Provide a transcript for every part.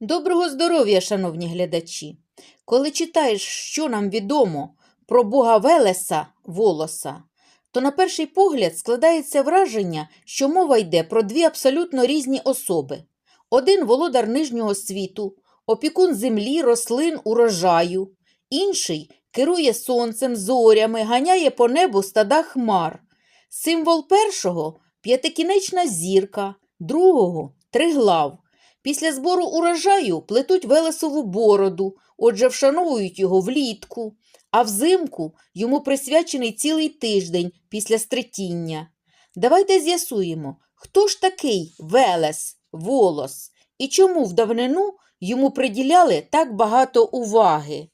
Доброго здоров'я, шановні глядачі! Коли читаєш, що нам відомо про бога Велеса Волоса, то на перший погляд складається враження, що мова йде про дві абсолютно різні особи. Один володар нижнього світу, опікун землі, рослин, урожаю, інший керує сонцем, зорями, ганяє по небу стада хмар. Символ першого п'ятикінечна зірка, другого триглав. Після збору урожаю плетуть Велесову бороду, отже, вшановують його влітку, а взимку йому присвячений цілий тиждень після стритіння. Давайте з'ясуємо, хто ж такий Велес, волос, і чому в давнину йому приділяли так багато уваги.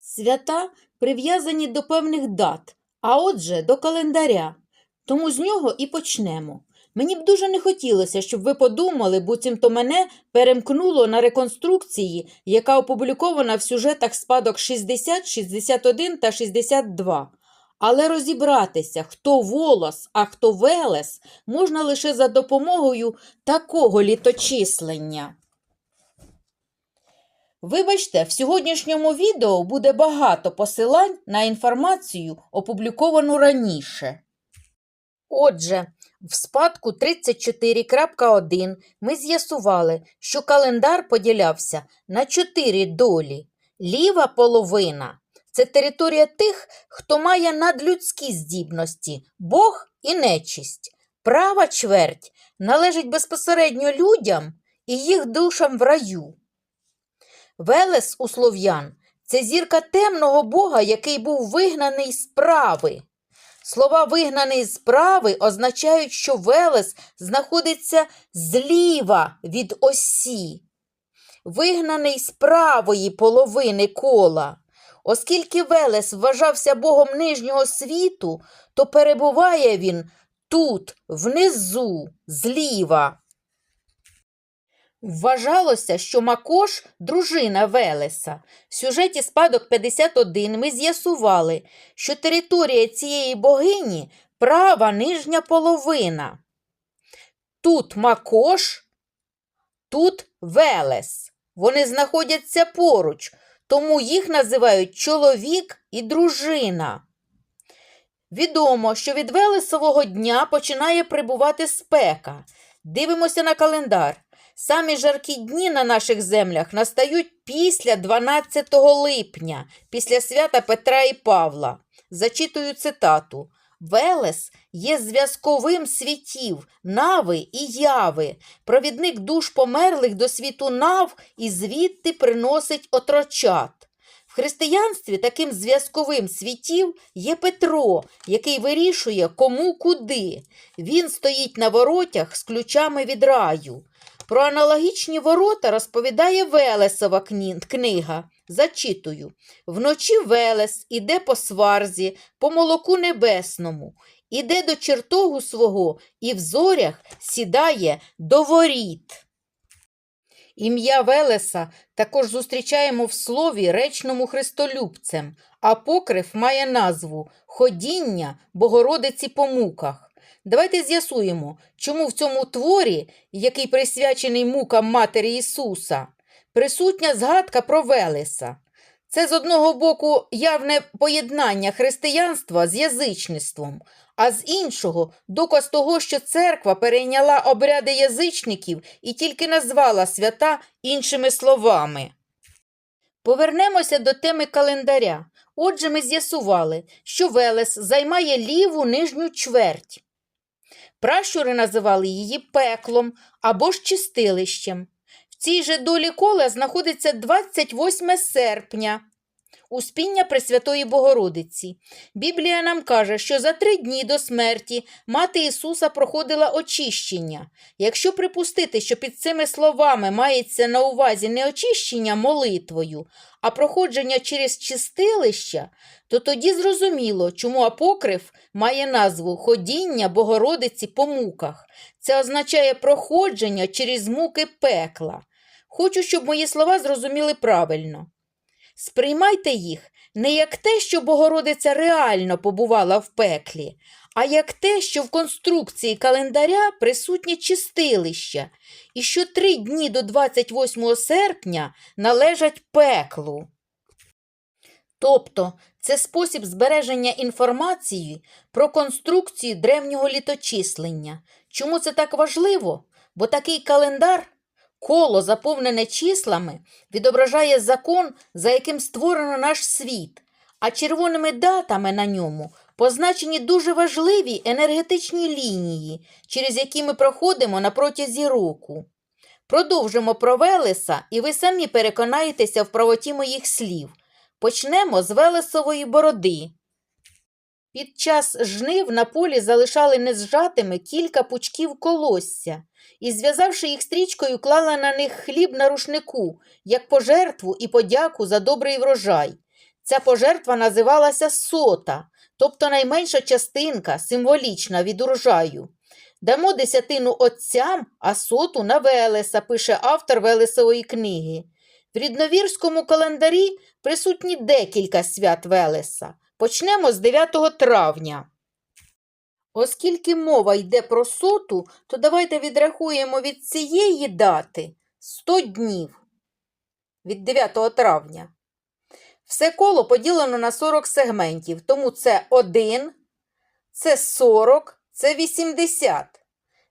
Свята прив'язані до певних дат, а отже, до календаря. Тому з нього і почнемо. Мені б дуже не хотілося, щоб ви подумали, буцімто мене перемкнуло на реконструкції, яка опублікована в сюжетах спадок 60, 61 та 62. Але розібратися, хто волос, а хто велес, можна лише за допомогою такого літочислення. Вибачте, в сьогоднішньому відео буде багато посилань на інформацію, опубліковану раніше. Отже, в спадку 34.1 ми з'ясували, що календар поділявся на чотири долі. Ліва половина це територія тих, хто має надлюдські здібності, Бог і нечисть. Права чверть належить безпосередньо людям і їх душам в раю. Велес у слов'ян це зірка темного Бога, який був вигнаний з прави. Слова вигнаний з прави означають, що Велес знаходиться зліва від осі, вигнаний з правої половини кола. Оскільки Велес вважався Богом нижнього світу, то перебуває він тут, внизу, зліва. Вважалося, що Макош – дружина Велеса. В сюжеті «Спадок 51» ми з'ясували, що територія цієї богині – права нижня половина. Тут Макош, тут Велес. Вони знаходяться поруч, тому їх називають чоловік і дружина. Відомо, що від Велесового дня починає прибувати спека. Дивимося на календар. Самі жаркі дні на наших землях настають після 12 липня, після свята Петра і Павла. Зачитую цитату. Велес є зв'язковим світів, нави і яви, провідник душ померлих до світу нав і звідти приносить отрочат. В християнстві таким зв'язковим світів є Петро, який вирішує, кому куди. Він стоїть на воротях з ключами від раю. Про аналогічні ворота розповідає Велесова книга. Зачитую. Вночі Велес іде по сварзі, по молоку небесному, іде до чертогу свого і в зорях сідає до воріт. Ім'я Велеса також зустрічаємо в слові речному христолюбцем. Апокриф має назву Ходіння Богородиці по муках. Давайте з'ясуємо, чому в цьому творі, який присвячений мукам Матері Ісуса, присутня згадка про Велеса. Це з одного боку явне поєднання християнства з язичництвом, а з іншого доказ того, що церква перейняла обряди язичників і тільки назвала свята іншими словами. Повернемося до теми календаря. Отже, ми з'ясували, що Велес займає ліву нижню чверть. Пращури називали її пеклом або ж чистилищем. В цій же долі кола знаходиться 28 серпня, Успіння Пресвятої Богородиці. Біблія нам каже, що за три дні до смерті мати Ісуса проходила очищення. Якщо припустити, що під цими словами мається на увазі не очищення молитвою, а проходження через чистилища, то тоді зрозуміло, чому апокриф має назву Ходіння Богородиці по муках. Це означає проходження через муки пекла. Хочу, щоб мої слова зрозуміли правильно. Сприймайте їх не як те, що Богородиця реально побувала в пеклі, а як те, що в конструкції календаря присутнє чистилище, і що три дні до 28 серпня належать пеклу. Тобто це спосіб збереження інформації про конструкцію древнього літочислення. Чому це так важливо? Бо такий календар, коло заповнене числами, відображає закон, за яким створено наш світ, а червоними датами на ньому позначені дуже важливі енергетичні лінії, через які ми проходимо на протязі року. Продовжимо про Велеса, і ви самі переконаєтеся в правоті моїх слів. Почнемо з Велесової бороди. Під час жнив на полі залишали незжатими кілька пучків колосся і, зв'язавши їх стрічкою, клали на них хліб на рушнику, як пожертву і подяку за добрий врожай. Ця пожертва називалася сота, тобто найменша частинка, символічна від урожаю. Дамо десятину отцям, а соту на Велеса, пише автор Велесової книги. В рідновірському календарі присутні декілька свят Велеса. Почнемо з 9 травня. Оскільки мова йде про соту, то давайте відрахуємо від цієї дати 100 днів від 9 травня. Все коло поділено на 40 сегментів, тому це 1, це 40, це 80.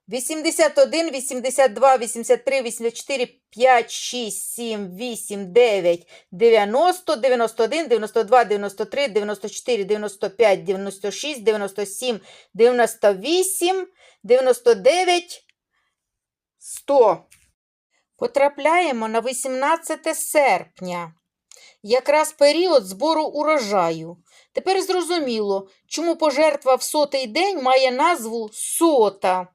81, 82, 83, 84, 5, 6, 7, 8, 9, 90, 91, 92, 93, 94, 95, 96, 97, 98, 99, 100. Потрапляємо на 18 серпня. Якраз період збору урожаю. Тепер зрозуміло, чому пожертва в сотий день має назву сота.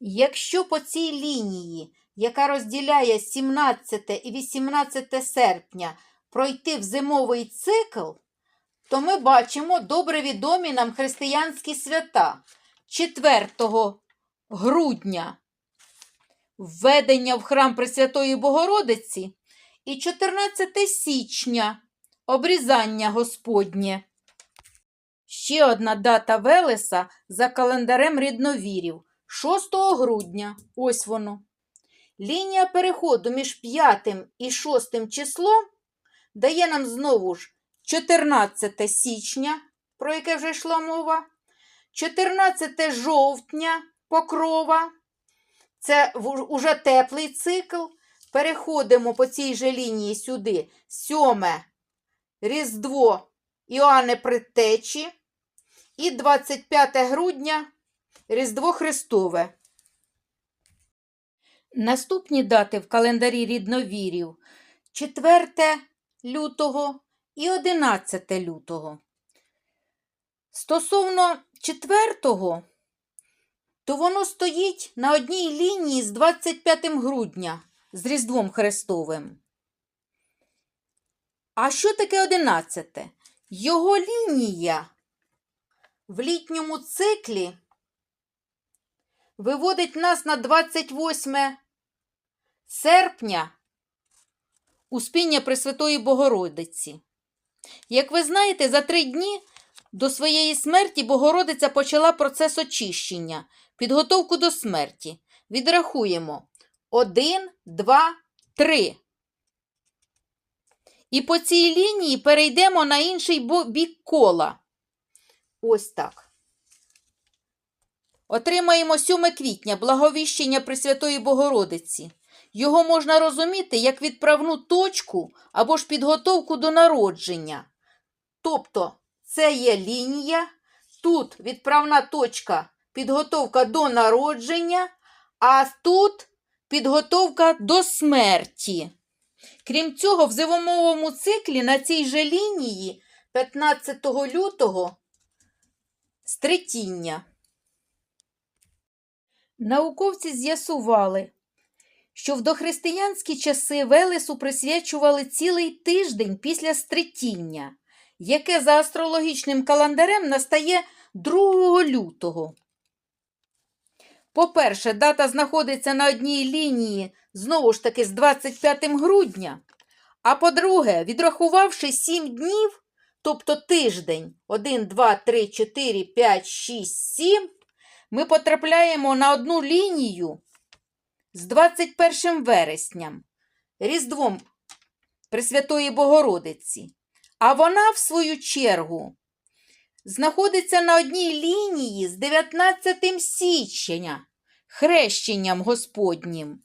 Якщо по цій лінії, яка розділяє 17 і 18 серпня, пройти в зимовий цикл, то ми бачимо добре відомі нам християнські свята 4 грудня введення в храм Пресвятої Богородиці і 14 січня обрізання Господнє. Ще одна дата Велеса за календарем рідновірів 6 грудня. Ось воно. Лінія переходу між 5 і 6 числом дає нам знову ж 14 січня, про яке вже йшла мова, 14 жовтня покрова. Це в- уже теплий цикл. Переходимо по цій же лінії сюди. 7 Різдво Іоанне Предтечі. І 25 грудня Різдво Христове. Наступні дати в календарі рідновірів 4 лютого і 11 лютого. Стосовно 4 то воно стоїть на одній лінії з 25 грудня з Різдвом Христовим. А що таке 11? Його лінія в літньому циклі виводить нас на 28 серпня Успіння Пресвятої Богородиці. Як ви знаєте, за три дні до своєї смерті Богородиця почала процес очищення, підготовку до смерті. Відрахуємо 1, 2, 3. І по цій лінії перейдемо на інший бік кола. Ось так. Отримаємо 7 квітня благовіщення Пресвятої Богородиці. Його можна розуміти як відправну точку або ж підготовку до народження. Тобто, це є лінія, тут відправна точка підготовка до народження, а тут підготовка до смерті. Крім цього, в зимовому циклі на цій же лінії 15 лютого стритіння. Науковці з'ясували, що в дохристиянські часи Велесу присвячували цілий тиждень після стритіння, яке за астрологічним календарем настає 2 лютого. По-перше, дата знаходиться на одній лінії знову ж таки з 25 грудня. А по-друге, відрахувавши 7 днів, тобто тиждень 1, 2, 3, 4, 5, 6, 7, ми потрапляємо на одну лінію з 21 вересням, Різдвом Пресвятої Богородиці. А вона, в свою чергу, знаходиться на одній лінії з 19 січня, хрещенням Господнім.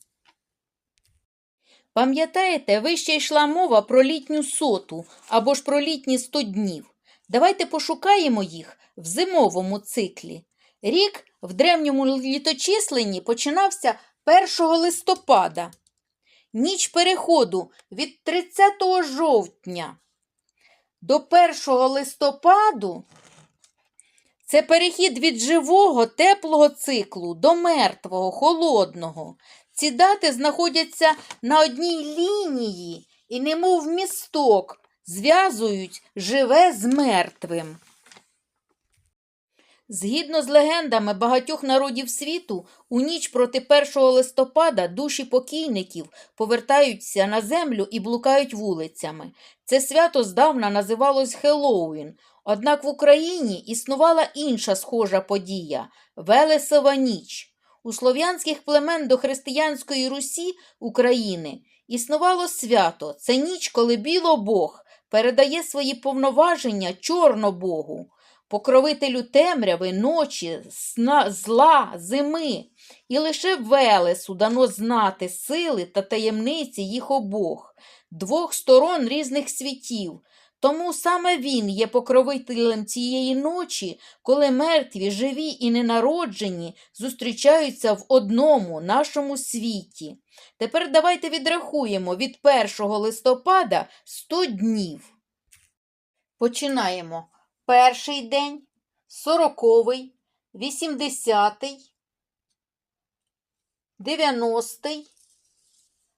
Пам'ятаєте, вище йшла мова про літню соту або ж про літні 100 днів. Давайте пошукаємо їх в зимовому циклі. Рік в древньому літочисленні починався 1 листопада. Ніч переходу від 30 жовтня до 1 листопаду це перехід від живого теплого циклу до мертвого, холодного. Ці дати знаходяться на одній лінії і, немов місток, зв'язують живе з мертвим. Згідно з легендами багатьох народів світу, у ніч проти 1 листопада душі покійників повертаються на землю і блукають вулицями. Це свято здавна називалось Хеллоуін, однак в Україні існувала інша схожа подія Велесова ніч. У слов'янських племен до християнської Русі України існувало свято. Це ніч, коли білобог передає свої повноваження чорнобогу, покровителю темряви, ночі, сна, зла, зими. І лише Велесу дано знати сили та таємниці їх обох, двох сторон різних світів. Тому саме він є покровителем цієї ночі, коли мертві, живі і ненароджені зустрічаються в одному нашому світі. Тепер давайте відрахуємо від 1 листопада 100 днів. Починаємо. Перший день, сороковий, вісімдесятий, дев'яностий,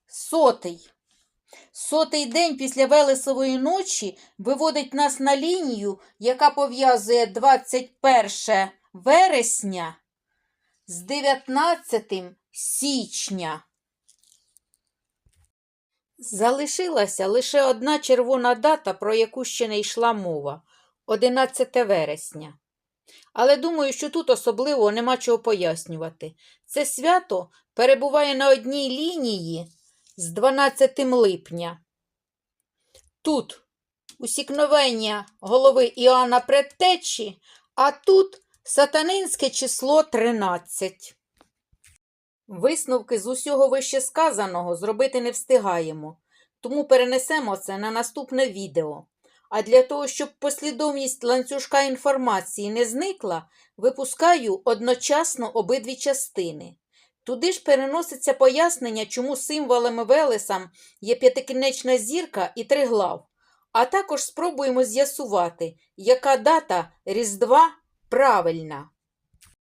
сотий. Сотий день після Велесової ночі виводить нас на лінію, яка пов'язує 21 вересня з 19 січня. Залишилася лише одна червона дата, про яку ще не йшла мова 11 вересня. Але думаю, що тут особливо нема чого пояснювати. Це свято перебуває на одній лінії з 12 липня. Тут усікновення голови Іоанна Предтечі, а тут сатанинське число 13. Висновки з усього вище сказаного зробити не встигаємо, тому перенесемо це на наступне відео. А для того, щоб послідовність ланцюжка інформації не зникла, випускаю одночасно обидві частини. Туди ж переноситься пояснення, чому символами Велесам є п'ятикінечна зірка і триглав. А також спробуємо з'ясувати, яка дата Різдва правильна.